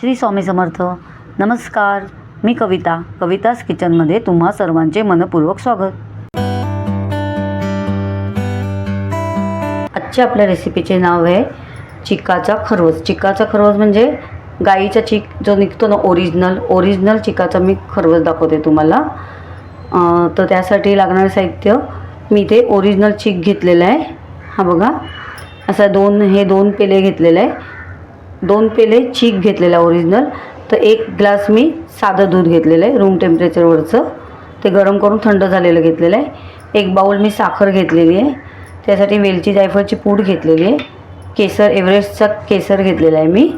श्री स्वामी समर्थ. नमस्कार. मी कविता. कविताज किचनमध्ये तुम्हा सर्वांचे मनपूर्वक स्वागत. आजच्या आपल्या रेसिपीचे नाव आहे चिकाचा खरवस. चिकाचा खरवस म्हणजे गाईचा चिक जो निघतो ना ओरिजिनल ओरिजिनल चिकाचा मी खरवस दाखवते तुम्हाला. तर त्यासाठी लागणारं साहित्य मी ते ओरिजिनल चिक घेतलेलं आहे. हा बघा. असा दोन हे दोन पेले घेतलेलं आहे. दोन पेले चीक घेतलेला ओरिजिनल तर एक ग्लास मी साधं दूध घेतलेलं आहे रूम टेम्परेचरवरचं ते गरम करून थंड झालेलं घेतलेलं आहे. एक बाऊल मी साखर घेतलेली आहे. त्यासाठी वेलची जायफळची पूड घेतलेली आहे. केसर एव्हरेस्टचा केसर घेतलेला आहे मी.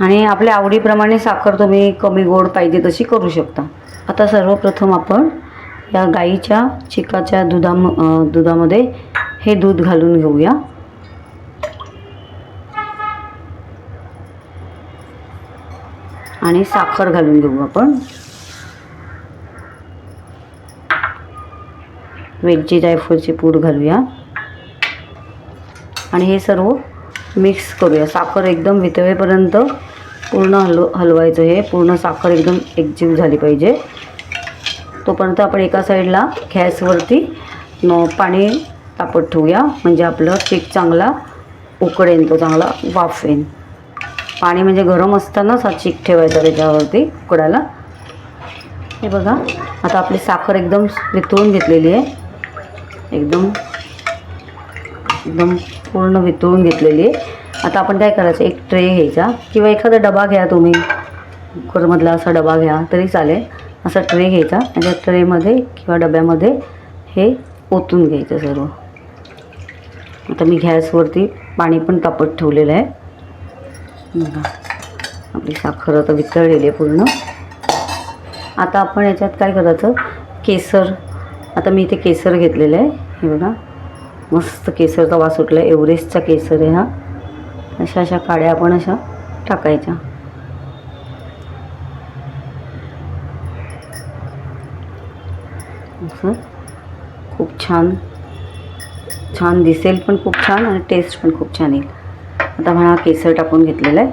आणि आपल्या आवडीप्रमाणे साखर तुम्ही कमी गोड पाहिजे तशी करू शकता. आता सर्वप्रथम आपण या गाईच्या चिकाच्या दुधाम दुधामध्ये हे दूध घालून घेऊया. आणि साखर घालून घेऊ आपण. वेलची जायफळची पूड घालूया. आणि हे सर्व मिक्स करूया. साखर एकदम वितळेपर्यंत पूर्ण हलव हलवायचं हे. पूर्ण साखर एकदम एकजीव झाली पाहिजे. तोपर्यंत आपण एका साईडला गॅसवरती न पाणी तापत ठेवूया. म्हणजे आपलं केक चांगला उकडेन तो चांगला वाफ पाणी म्हणजे गरम असतानाच हा चीक ठेवायचा त्याच्यावरती उकडायला. हे बघा आता आपली साखर एकदम वितळून घेतलेली आहे. एकदम एकदम पूर्ण वितळून घेतलेली आहे. आता आपण काय करायचं एक ट्रे घ्यायचा किंवा एखादा डबा घ्या तुम्ही. कुकरमधला असा डबा घ्या तरी चालेल. असा ट्रे घ्यायचा आणि त्या ट्रेमध्ये किंवा डब्यामध्ये हे ओतून घ्यायचं सर्व. आता मी गॅसवरती पाणी पण तापत ठेवलेलं आहे. बघा. आपली साखर आता वितळलेली आहे पूर्ण. आता आपण याच्यात काय करायचं? केसर. आता मी इथे केसर घेतलेलं आहे. हे बघा. मस्त केसरचा वास सुटला आहे एव्हरेस्टचा केसर आहे हा. अशा अशा काड्या आपण अशा टाकायच्या. असं खूप छान. छान दिसेल पण खूप छान आणि टेस्ट पण खूप छान येईल. आता आपण हा केसर टाकून घेतलेला आहे.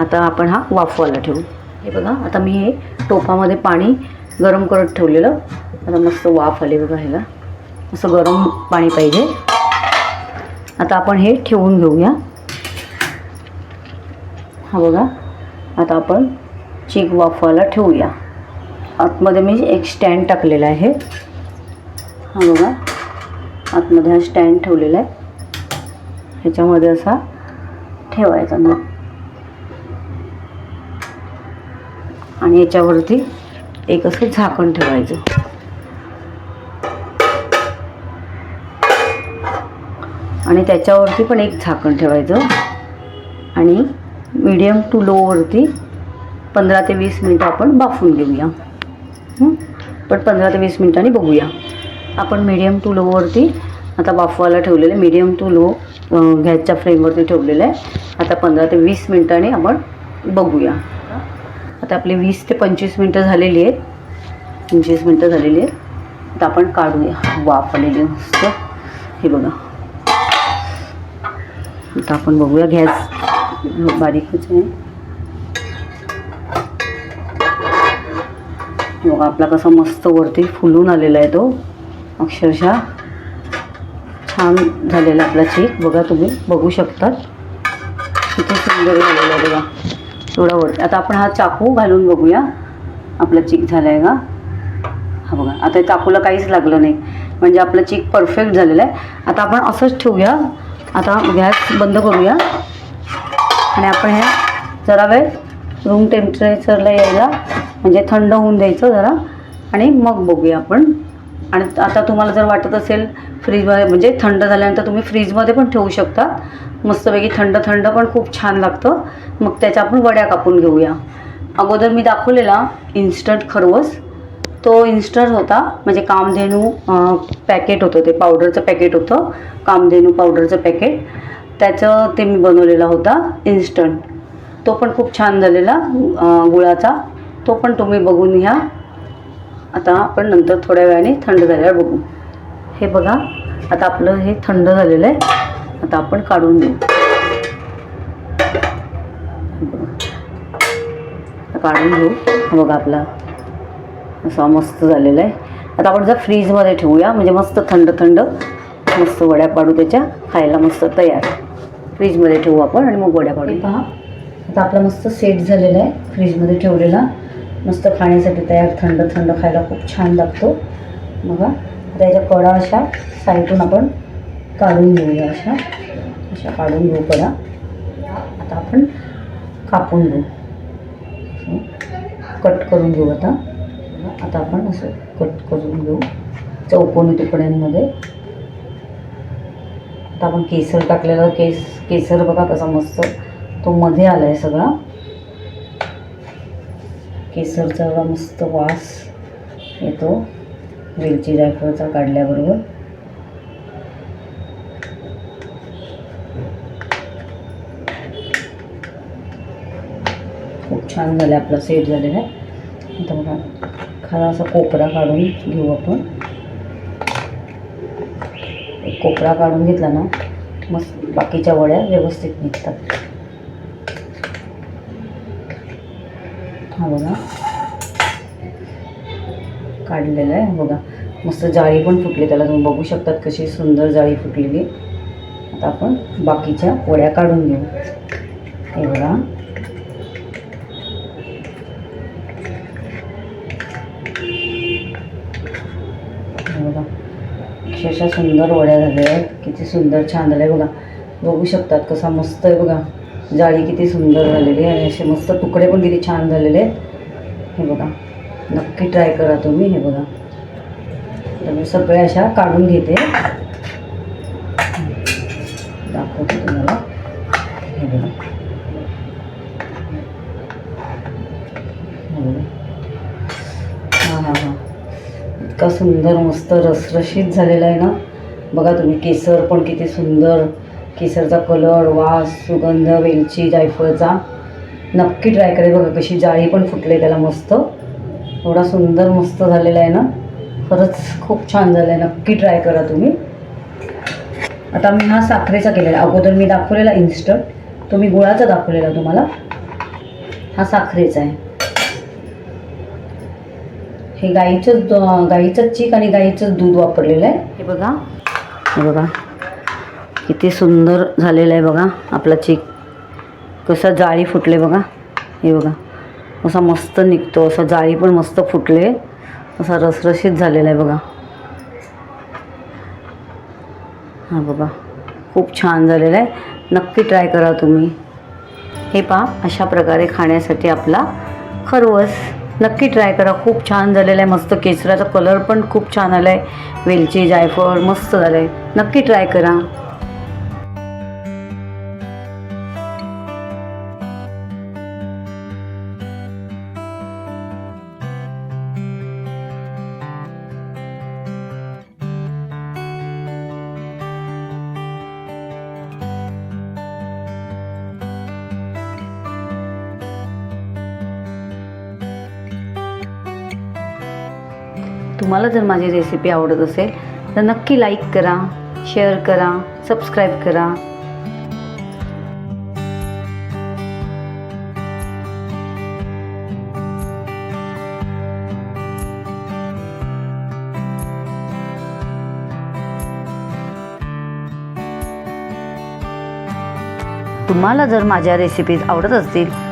आता आपण हा वाफवायला ठेवू. हे बघा आता मी हे टोपामध्ये पाणी गरम करत ठेवलेलं. आता मस्त वाफ आले बघा ह्याला. असं गरम पाणी पाहिजे. आता आपण हे ठेवून घेऊया. हा बघा आता आपण चीक वाफवायला ठेवूया. आतमध्ये मी एक स्टँड टाकलेला आहे. हा बघा आतमध्ये हा स्टँड ठेवलेला आहे. ह्याच्यामध्ये असा ठेवायचा मग. आणि याच्यावरती एक असं झाकण ठेवायचं. आणि त्याच्यावरती पण एक झाकण ठेवायचं. आणि मीडियम टू लोवरती पंधरा ते वीस मिनटं आपण बाफून घेऊया. पण पंधरा ते वीस मिनटांनी बघूया. आपण मीडियम टू लोवरती आता बाफवायला ठेवलेलं मीडियम टू लो गॅसच्या फ्लेमवरती ठेवलेलं आहे. आता पंधरा ते वीस मिनटांनी आपण बघूया. आता आपली वीस ते पंचवीस मिनटं झालेली आहेत. पंचवीस मिनटं झालेली आहेत. आता आपण काढूया. वापरलेली मस्त. हे बघा. आता आपण बघूया. गॅस बारीकच आहे. बघा आपला कसा मस्त वरती फुलून आलेला आहे तो. अक्षरशः. छान झालेला आपला चेक बघा तुम्ही बघू शकतात. किती सुंदर झालेला आहे बघा. थोडा वर आता आपण हा चाकू घालून बघूया. आपला चीक झाला आहे का? हा बघा. आता चाकूला काहीच लागलं नाही. म्हणजे आपलं चीक परफेक्ट झालेला आहे. आता आपण असंच ठेवूया. आता गॅस बंद करूया. आणि आपण हे जरा वेळ रूम टेम्परेचरला यायला म्हणजे थंड होऊन द्यायचं जरा. आणि मग बघूया आपण. आणि आता तुम्हाला जर वाटत असेल फ्रीजमध्ये म्हणजे थंड झाल्यानंतर तुम्ही फ्रीजमध्ये पण ठेवू शकता. मस्तपैकी थंड थंड पण खूप छान लागतं. मग त्याच्या आपण वड्या कापून घेऊया. अगोदर मी दाखवलेला इन्स्टंट खरवस. तो इन्स्टंट होता म्हणजे कामधेनू पॅकेट होतं ते पावडरचं पॅकेट होतं. कामधेनू पावडरचं पॅकेट त्याचं ते मी बनवलेला होता इन्स्टंट तो पण खूप छान झालेला गुळाचा. तो पण तुम्ही बघून घ्या. आता आपण नंतर थोड्या वेळाने थंड झाल्यावर बघू. हे बघा आता आपलं हे थंड झालेलं आहे. आता आपण काढून देऊ काढून घेऊ. बघा आपला असा मस्त झालेला आहे. आता आपण जर फ्रीजमध्ये ठेवूया. म्हणजे मस्त थंड थंड मस्त वड्या पाडू त्याच्या. खायला मस्त तयार. फ्रीजमध्ये ठेवू आपण आणि मग वड्या पाडू. पहा. आता आपला मस्त सेट झालेला आहे. फ्रीजमध्ये ठेवलेला. मस्त खाण्यासाठी तयार थंड थंड खायला खूप छान लागतो. बघा त्याच्या कडा अशा साईडून आपण काढून घेऊया अशा. अशा काढून घेऊ कडा. आता आपण कापून घेऊ. कट करून घेऊ आता. आता आपण असं कट करून घेऊ. चौकोनी तुकड्यांमध्ये आता आपण केसर टाकलेला केस केसर बघा कसा मस्त तो मध्ये आला आहे सगळा. केसरचा एवढा मस्त वास येतो. वेलची जायफळचा काढल्याबरोबर. खूप छान झालं आपला सेट झालेला आहे. आता बघा खाला असा कोपरा काढून घेऊ आपण. एक कोपरा काढून घेतला ना मस्त बाकीच्या वड्या व्यवस्थित निघतात. हा बघा काढलेला आहे बघा. मस्त जाळी पण फुटली त्याला तुम्ही बघू शकतात कशी सुंदर जाळी फुटलेली. आता आपण बाकीच्या पोळ्या काढून घेऊ. हे बघा. बघा. अक्षरशः सुंदर वड्या झाल्या आहेत. किती सुंदर छान झालं आहे बघा. बघू शकतात कसा मस्त आहे बघा. जाळी किती सुंदर झालेली आहे आणि असे मस्त तुकडे पण किती छान झालेले आहेत. हे बघा नक्की ट्राय करा तुम्ही हे बघा. तर मी सगळ्या अशा काढून घेते. दाखवते तुम्हाला. हे बघा. हे बघा. हां हां हां. इतका सुंदर मस्त रसरशीत झालेला आहे ना. बघा तुम्ही केसर पण किती सुंदर. केसरचा कलर वास सुगंध वेलची जायफळचा. नक्की ट्राय करेल बघा कशी जाळी पण फुटली त्याला मस्त. एवढा सुंदर मस्त झालेला आहे ना. खरंच खूप छान झालं आहे नक्की ट्राय करा तुम्ही. आता मी हा साखरेचा केलेला. अगोदर मी दाखवलेला इन्स्टंट तो मी गुळाचा दाखवलेला तुम्हाला. हा साखरेचा आहे. हे गाईचंच गाईचंच चीक आणि गाईचंच दूध वापरलेलं आहे. हे बघा. हे बघा. किती सुंदर झालेलं आहे बघा आपला चीक कसा जाळी फुटले बघा. हे बघा असा मस्त निघतो असा जाळी पण मस्त फुटले. असा रसरशीत झालेला आहे बघा. हां बघा खूप छान झालेला आहे. नक्की ट्राय करा तुम्ही. हे पहा अशा प्रकारे खाण्यासाठी आपला खरवस. नक्की ट्राय करा. खूप छान झालेला आहे मस्त केसराचा कलर पण खूप छान आला आहे वेलची जायफळ मस्त झालं आहे नक्की ट्राय करा. तुम्हाला जर माझी रेसिपी आवडत असेल तर नक्की लाईक करा शेअर करा सबस्क्राईब करा. तुम्हाला जर माझ्या रेसिपीज आवडत असतील